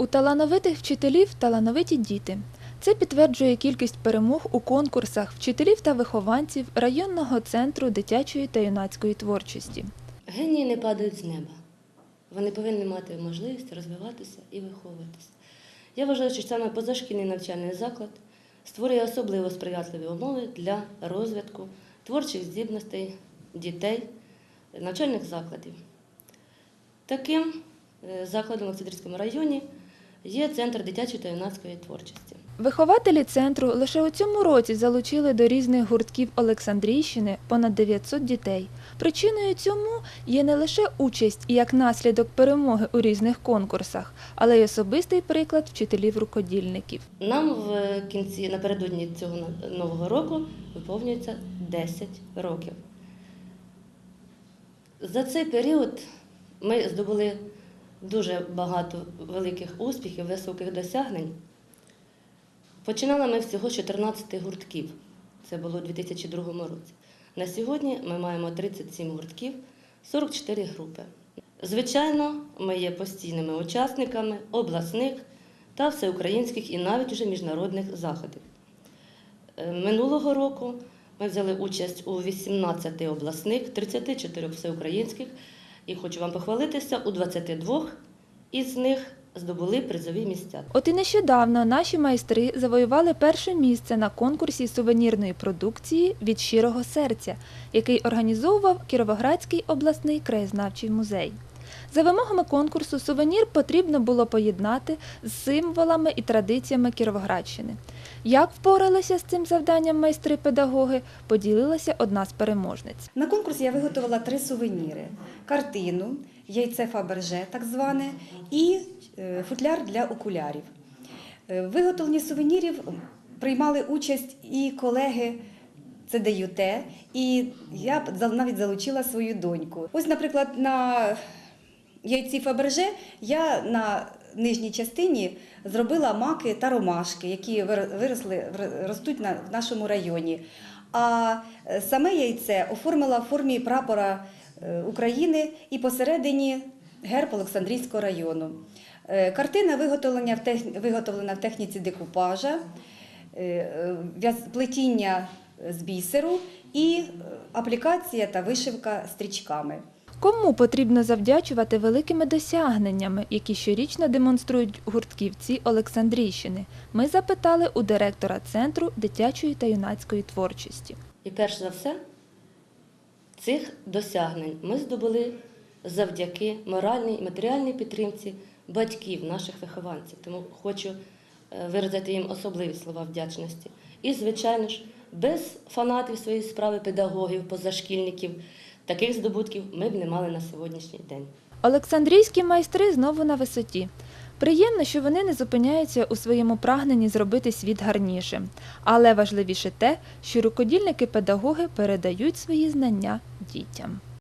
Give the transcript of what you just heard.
У талановитих вчителів талановиті діти. Це підтверджує кількість перемог у конкурсах вчителів та вихованців районного центру дитячої та юнацької творчості. Генії не падають з неба. Вони повинні мати можливість розвиватися і виховуватися. Я вважаю, що саме позашкільний навчальний заклад створює особливо сприятливі умови для розвитку творчих здібностей дітей навчальних закладів. Таким е, закладом в Олександрівському районі є центр дитячої та юнацької творчості. Вихователі центру лише у цьому році залучили до різних гуртків Олександрійщини понад 900 дітей. Причиною цьому є не лише участь і як наслідок перемоги у різних конкурсах, але й особистий приклад вчителів-рукодільників. Нам в кінці напередодні цього нового року виповнюється 10 років. За цей період ми здобули дуже багато великих успіхів, високих досягнень. Починали ми всього з 14 гуртків. Це було у 2002 році. На сьогодні ми маємо 37 гуртків, 44 групи. Звичайно, ми є постійними учасниками обласних та всеукраїнських і навіть уже міжнародних заходів. Е, Минулого року ми взяли участь у 18 обласних, 34 всеукраїнських, і хочу вам похвалитися, у 22 із них здобули призові місця. От і нещодавно наші майстри завоювали перше місце на конкурсі сувенірної продукції від щирого серця, який організовував Кіровоградський обласний краєзнавчий музей. За вимогами конкурсу сувенір потрібно було поєднати з символами і традиціями Кіровоградщини. Як впоралися з цим завданням майстри-педагоги, поділилася одна з переможниць. На конкурс я виготовила три сувеніри: картину, яйце Фаберже, так зване, і е, футляр для окулярів. Е, В виготовленні сувенірів приймали участь і колеги ЦДЮТ, і я навіть залучила свою доньку. Ось, наприклад, на яйці Фаберже я на нижній частині зробила маки та ромашки, які виросли, ростуть на, в нашому районі. А е, саме яйце оформила в формі прапора е, України і посередині герб Олександрійського району. Е, Картина виготовлена в, техніці декупажа, плетіння з бісеру і аплікація та вишивка стрічками. Кому потрібно завдячувати великими досягненнями, які щорічно демонструють гуртківці Олександрійщини? Ми запитали у директора центру дитячої та юнацької творчості. І перш за все, цих досягнень ми здобули завдяки моральній і матеріальній підтримці батьків, наших вихованців. Тому хочу е, виразити їм особливі слова вдячності. І, звичайно ж, без фанатів своєї справи, педагогів, позашкільників, таких здобутків ми б не мали на сьогоднішній день. Олександрійські майстри знову на висоті. Приємно, що вони не зупиняються у своєму прагненні зробити світ гарнішим. Але важливіше те, що рукодільники-педагоги передають свої знання дітям.